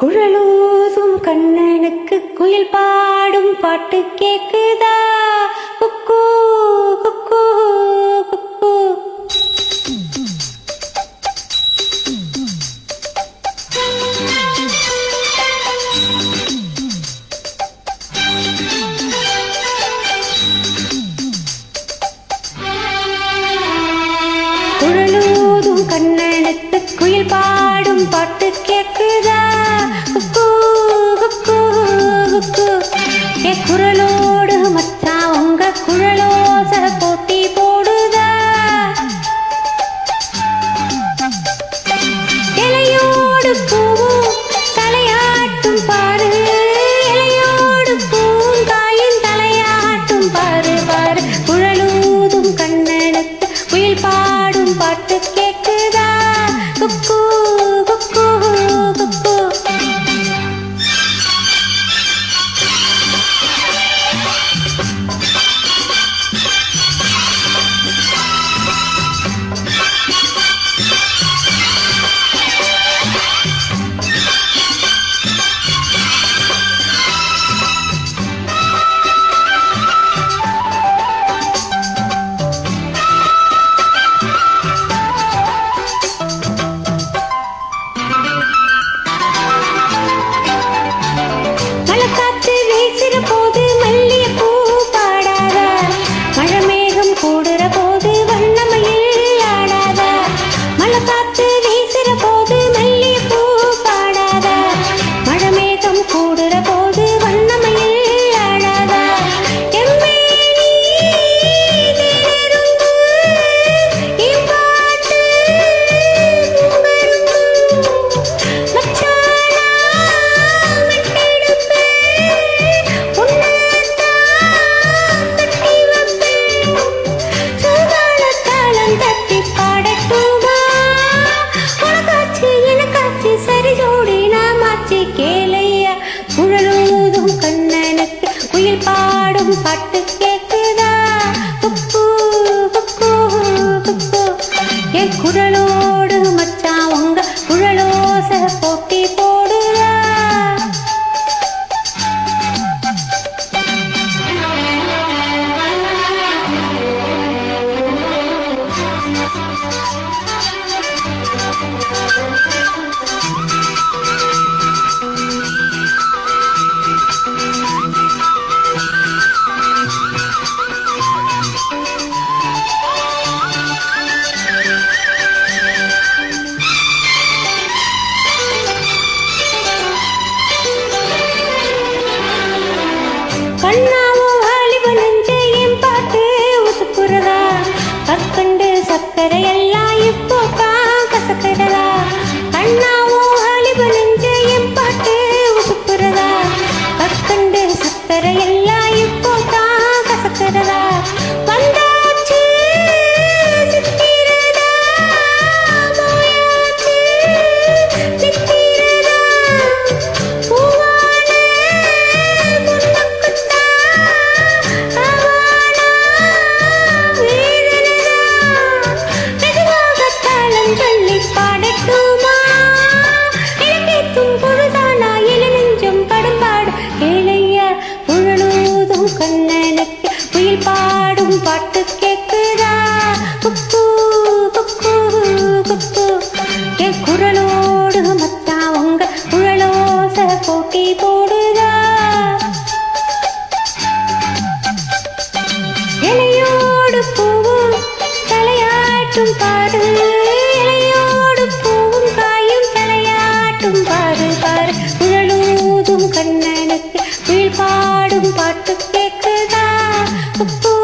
குழலூதும் கண்ணனுக்கு குயில் பாடும் பாட்டு கேக்குதா? குக்கூ குக்கூ குக்கூ. குழலூதும் கண்ணனுக்கு குயில் பாடும் பாட்டு கேக்குதா? ஏ குரலோடு மச்சான் உங்க குழலோச போட்டி போடுதா. இலையோடு பூவும் தலையாட்டும் பாரு. இலையோடு பூவும் தலையாட்டும் பாரு பாரு. குழலூதும் பாடும் பாட்டு கேட்குதா குக்கு பாடும் பாட்டு கேக்குதா? குக்கூ என் குரலோடு கற்கண்டு சக்கரை எல்லாம் இப்போ தான் கசக்கிறதா கண்ணாவோ வாலிப நெஞ்சு என் கேட்கும் பொழுதானா? இள நெஞ்சம் படும்பாடு ஏழையா உழலூதும் கண்ணனுக்கு குயில் பாடும் பாட்டு கேக்குதா? Boom.